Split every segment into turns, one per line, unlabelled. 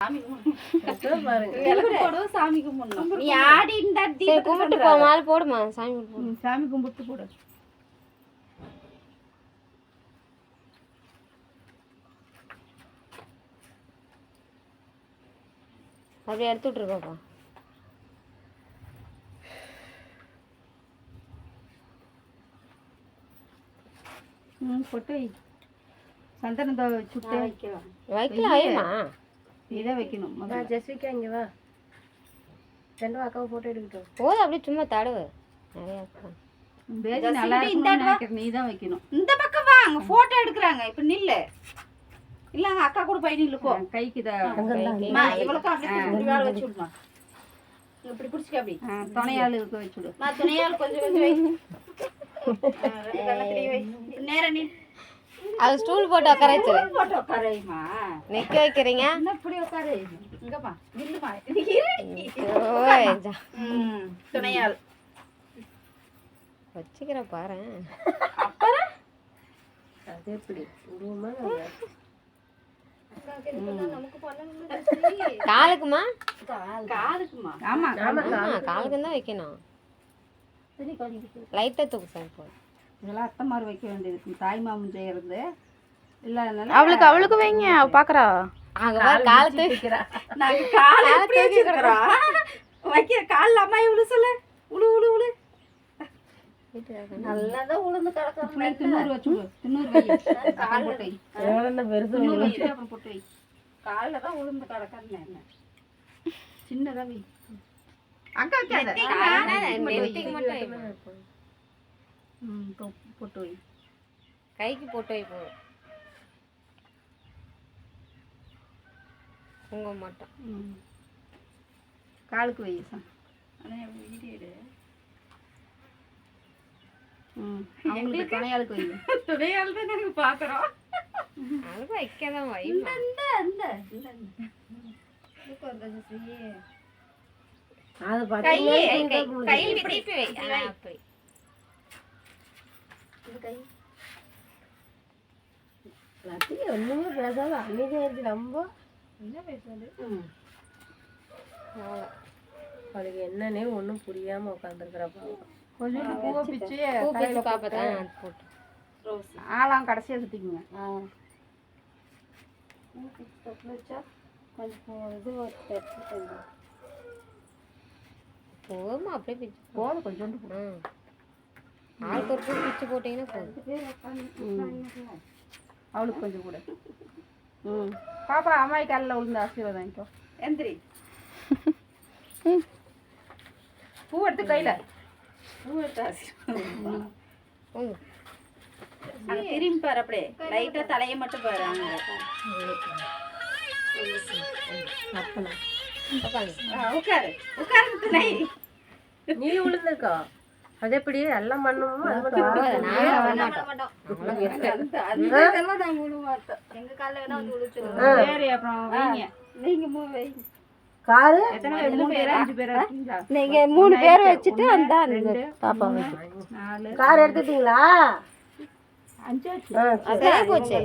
சாமி
கும்பிட்டு போ மாலை போடுமா? சாமி.
சாமி கும்பிட்டு போடு.
அப்படியே எடுத்து விட்ரு பாப்பா.
ம் பொட்டு வை. சந்தனம் சுட்டு வைக்கலாம்
வைக்கலாம்
இதை வைக்கணும் முதல்ல.
ஜெசிகா இங்க வா. ரெண்டு அக்காவை போட்டோ எடுக்கட்டும்.
போதும் அப்படியே சும்மா தடவு. நிறையா இருக்கும்.
பேஜ் நல்லா நீ தான் வைக்கணும். இந்த பக்கம் வா அங்க போட்டோ எடுக்கறாங்க. இப்ப நில்லு. இல்ல அங்க அக்கா கூட போய் நில்லுக்கோ கைக்கு இவளுக்கும் அப்படியே வச்சு விடுமா. இப்படி பிடிச்சிக்க அப்படி. நான் துணையாள் கொஞ்சம் கொஞ்சம் வை. ஆ, ரெண்டு கண்ணத்துலயும் வை. நேரா நீ
அது ஸ்டூல் போட்டு உட்கார வச்சிரு
போட்டோ உட்காரையுமா
நிக்க வைக்கிறீங்க?
என்ன இப்படி உட்காரு இங்கப்பா நில்லுமா
ஓய், ஜா-
ம். துணையாள்.
வச்சுக்கிற பாரு.
அப்புறம்?
அது எப்படி? உருவமா
காலுக்குமா?
காதுக்குமா ஆமா
ஆமா காலுக்கு தான் வைக்கணும். லைட்டா தூக்கு சார் போதும்
இதெல்லாம் அத்தைமார் வைக்க வேண்டியது. தாய் மாமன் செய்யறது. இல்ல அதனால
அவளுக்கு அவளுக்கு வைங்க. அவ பாக்குறா.
அங்க பாரு காலை தூக்கி
நாங்க கால் எப்படி வச்சிருக்கிறோம் வைக்கிற கால்ல அம்மா இவ்வளவு சொல்ல. உழு உழு உழு. நல்லாதான் உளுந்து கிடக்கும். திண்ணூறு வச்சு விடு திண்ணூறு வை. அப்புறம் போட்டு வை.
எவ்வளோ பெருசு
திண்ணூறு வச்சுட்டு அப்புறம் போட்டு வை. காலில் தான் உளுந்து கிடக்காதுன்னு என்ன? சின்னதா வை. அக்கா வைக்காத
நெத்திக்கு மட்டும் வைமா.
ம், இப்போ போட்டு வை.
கைக்கு போட்டு வை போதும் உங்க மட்டும்.
காலுக்கு வை சா. அதான் வீடியோ எடு. அவங்களுக்கு துணையாளுக்கு வை. துணையாள் தான் நாங்கள் பார்க்குறோம்
வைமா
இந்த
அது
கையில் திருப்பி வை. அப்படி
லட்சுமி ஒண்ணுமே பேசாத அமைதியா இருக்கு ரொம்ப
ம்.
அவ்வளோ.
அவளுக்கு என்னன்னே ஒன்றும் புரியாமல் உட்காந்துருக்குறப்பா
கொஞ்சம் பூவை பிச்சு
பூ பிச்சு பாப்பா தான் அது போட்டு
ஆளாம் கடைசியாக சுற்றிக்குங்க
போதுமா அப்படியே பிச்சு
போதும் கொஞ்சோண்டு பூ.
ஆளுக்கு ஒரு பூ பிச்சு போட்டீங்கன்னா போதும்.
அவளுக்கு கொஞ்சம் கூட. ம். பாப்பா அம்மாய் காலில் விழுந்து ஆசீர்வாதம் வாங்கிக்கோ. எந்திரி. பூ எடுத்து கையில். பூ எடுத்து ஆசீர்வாதம். அங்க திரும்பி பாரு அப்படியே. லைட்டா தலையை மட்டும் பாரு அங்க. உட்காரு. உட்காரு துணை
நீ விழுந்திருக்கா அது எப்படி? எல்லாம் பண்ணுமோ அது மட்டும் காரு?
எத்தனை பேர்? மூணு பேர்? அஞ்சு பேர்? இருக்கீங்களா?
நீங்க மூணு பேர் வச்சுட்டு அந்த
ரெண்டு
பாப்பா
கார் எடுத்துட்டீங்களா?
போச்சு.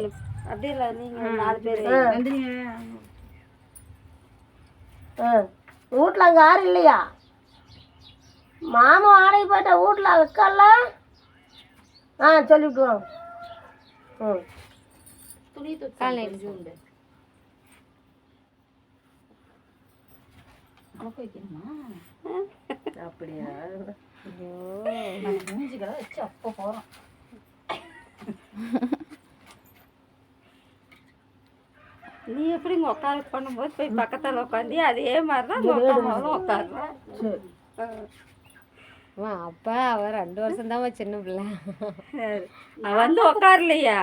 அப்படி இல்ல நீங்க நாலு பேர்.
வீட்ல அங்க யாரும் இல்லையா? மாமா வாடகை போயிட்ட வீட்ல வைக்கல ஆ சொல்லிவிட்டு வாங்க. ம்.
துணி வைக்கணுமா?
அப்படியா?
வச்சு அப்போ போறோம். நீ எப்படி இங்க உட்கார பண்ணும்போது போய் பக்கத்துல உட்காந்து அதே மாதிரி தான்
சரி.
அம்மா, அப்பா அவ ரெண்டு வருஷம் தான் சின்ன பிள்ளை.
நான் வந்து உட்காரலையா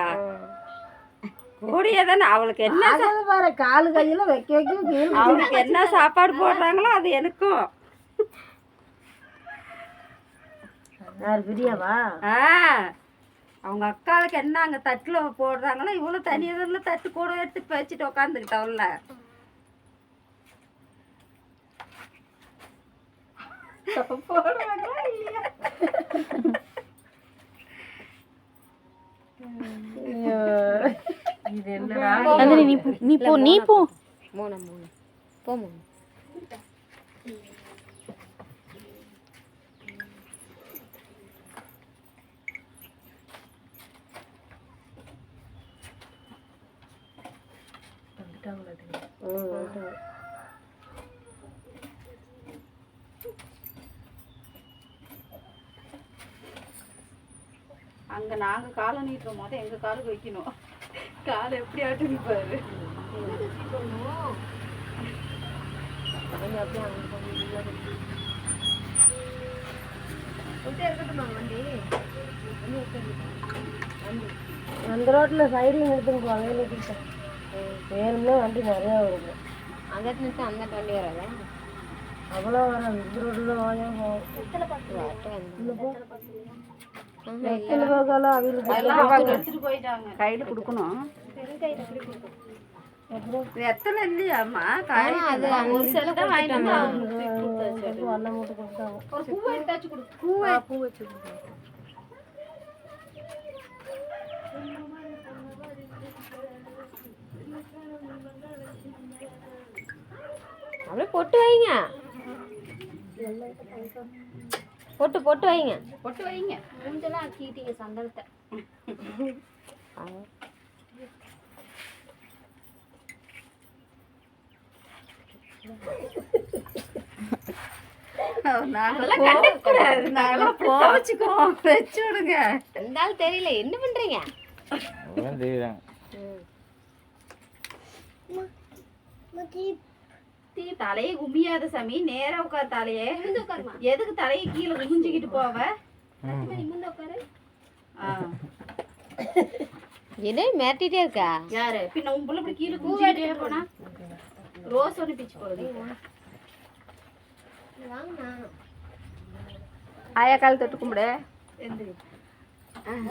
கூடிய தானே அவளுக்கு என்ன
பாரு காலு கையில வைக்க வைக்க
அவளுக்கு என்ன சாப்பாடு போடுறாங்களோ அது எனக்கும்.
யார் பிரியாவா?
ஆ. அவங்க அக்காளுக்கு என்ன அங்க தட்டுல போடுறாங்களோ இவ்வளவு தனியாக தட்டு கூட எடுத்து வச்சுட்டு உட்காந்துக்கிட்டவள்ல போடுறாங்களா இல்லையா
ஐயோ. இது என்னடா
நந்தினி நீ போ நீ போ நீ போ
மூணு மூணு போமா
ம்
அங்க நாங்க காலை நீட்டுற போது எங்க காலுக்கு வைக்கணும். காலை எப்படி ஆட்டுது பாரு.
அந்த ரோட்டில் சைடில் நிறுத்துங்க போவாங்க நிறுத்திட்டேன் வேணும்னா வண்டி நிறையா வருது.
அந்த இடத்துல நிறுத்தி அந்த வண்டி வராதா?
அவ்வளோ வராது. இந்த ரோட்டில் வாயா போகும்
கையில் கொடுக்கணும்.
எத்தனை இல்லையாம்மா
அது அப்படியே பொட்டு வைங்க. பொட்டு பொட்டு வைங்க.
பொட்டு வைங்க.
மூஞ்செல்லாம் ஆக்கிட்டீங்க சந்தனத்தை. தெரியல. என்ன பண்றீங்க?
தெரியுறாங்க
தீ தலையை குமியாத சாமி நேரா உட்கார் தலையே. எதுக்கு தலையை கீழே குமிஞ்சுக்கிட்டு போவ? ஆ.
என்ன மிரட்டிட்டே இருக்கா?
யாரு? பின்ன உன் புள்ள இப்படி கீழே குமிஞ்சுக்கிட்டே போனா? ரோஸ் ஒன்று பிச்சு போகுது
ஆயா கால் தொட்டு கும்பிடு.
எந்திரி. நாங்க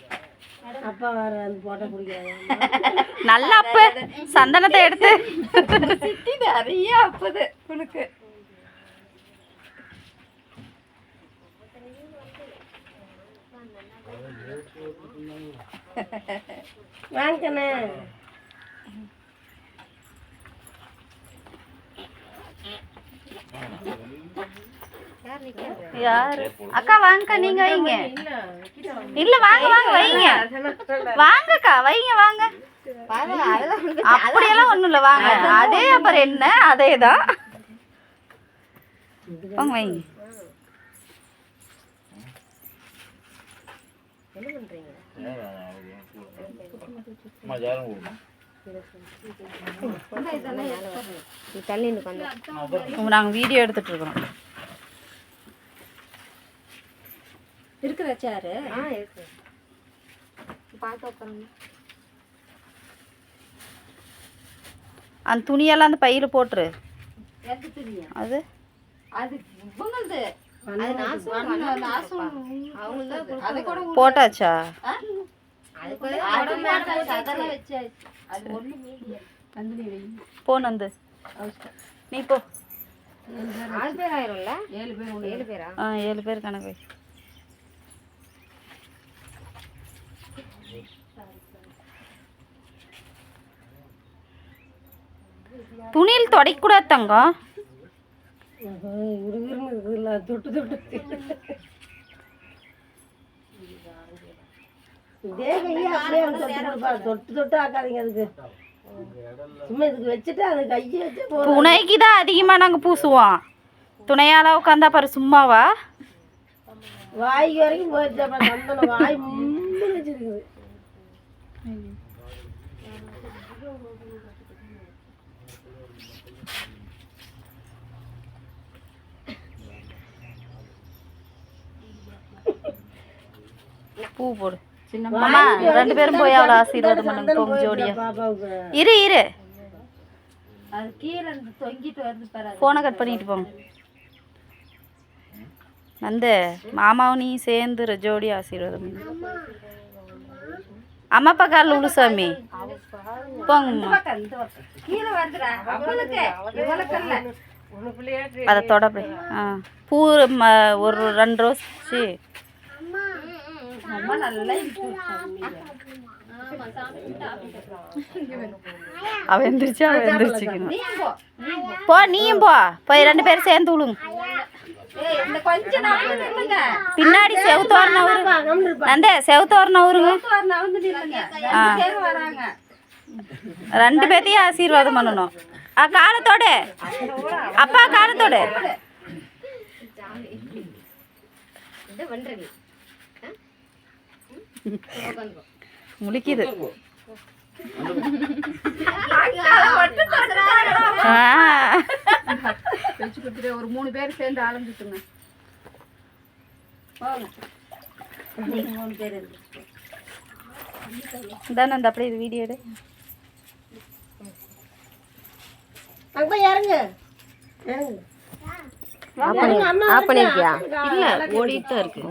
அப்பா வேற அந்த போட்டோ பிடிக்காது.
நல்லா அப்ப. சந்தனத்தை எடுத்து.
சிட்டி நிறைய அப்பது உனக்கு.
வாங்கண்ணே.
யாரு அக்கா வாங்கக்கா நீங்க வைங்க. இல்ல வாங்க வாங்க வைங்க. வாங்கக்கா வைங்க வாங்க. அப்படியெல்லாம் ஒண்ணும் இல்ல வாங்க. அதே அப்புறம் என்ன? அதேதான். வாங்க வைங்க.
அம்மா ஜாரம் கொடுமா
நீ தள்ளி நிற்கு வந்து
உங்க நாங்க வீடியோ எடுத்துட்டு இருக்கிறோம்.
இருக்குதா சாரு
ஆ இருக்கு. பார்த்து உட்காருங்க.
அந்த துணியெல்லாம் அந்த பையில போட்டுரு.
எந்த துணியா?
அது?
அது இவங்களது.
அது நான் சொல்லுவேன் அவங்க தான்
அதை கூட
போட்டாச்சா?
அது கூட
அது போட்டாச்சு, அதெல்லாம் வச்சாச்சு. அது ஒண்ணு மீதி நந்தினி வை.
போ நந்து. நீ போ.
ஆறு பேர் ஆயிரும்ல?
ஏழு பேர்
ஏழு பேரா?
ஆ ஏழு பேர் கணக்கு வை. துணியில் தொடக்கூடாது தங்கம்
தொட்டு தொட்டு தொட்டு தொட்டு ஆக்காதீங்க அதுக்கு சும்மா இதுக்கு வச்சுட்டு அது கையை வச்சு
துணைக்கு தான் அதிகமாக நாங்கள் பூசுவோம். துணையால உட்காந்தா பாரு சும்மாவா?
வாய்க்கு வரைக்கும் போயிடுச்சு வாய் முன்னு வச்சிருக்குது.
பூ போடு. அம்மா ரெண்டு பேரும் போய் அவ்வளோ ஆசீர்வாதம் பண்ணுங்க போங்க ஜோடியா. இரு இரு. ஃபோனை கட் பண்ணிட்டு போங்க. வந்து மாமாவும் நீ சேர்ந்து ஜோடி ஆசீர்வாதம். அம்மா அப்பா காலில் உளுசாமி போங்கம்மா. அதை தொட ஆ. பூ ம ஒரு ரெண்டு ரோஸ்
அம்மா நல்லா
அவ எந்திரிச்சு அவ எந்திரிச்சுக்கணும்.
போ
நீயும் போ. போய் ரெண்டு பேரும் சேர்ந்து விழுங்க பின்னாடி செவுத்தோரணம் அவருங்க நந்தே செவுத்தோரணம்
நில்லுங்க. ரெண்டு
பேர்த்தையும் ஆசீர்வாதம் பண்ணணும். ஆ காலத்தோடு அப்பா காலத்தோடு முழிக்குது.
ஒரு மூணு பேர் சேர்ந்து நீங்க மூணு பேர்
இந்தானே அந்த அப்படியே இது வீடியோ எடு.
அங்க போய் இறங்கு. இறங்கு.
ஆஃப் பண்ணிருக்கியா?
இல்ல
ஓடிட்டு தான் இருக்கு.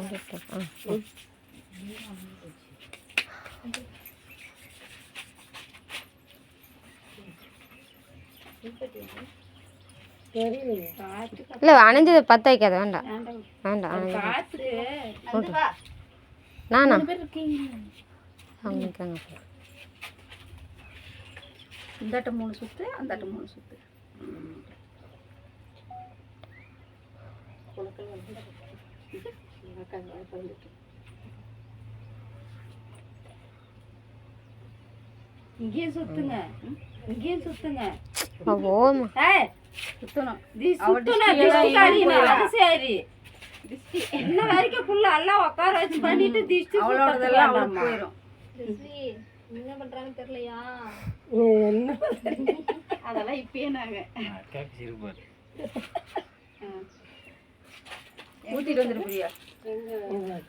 இல்ல அணைஞ்சது பத்த வைக்காத வேண்டாம். வேண்டாம் அணைஞ்சது. நானா? அவங்க இருக்காங்க
இந்தாட்ட மூணு சுத்து அந்தாட்ட மூணு சுத்து. இங்கேயும் சுத்துங்க. இங்கேயும் சுத்துங்க. இன்ன வரைக்கும் ஆ எல்லாம் உட்கார வச்சு பண்ணிட்டு திஷ்டி அவளுக்கு போயிரும்.
என்ன பண்றாங்கன்னு தெரியலையா?
என்ன?
அதெல்லாம் இப்பயே நாங்க. ஊத்திட்டு வந்துரு பிரியா.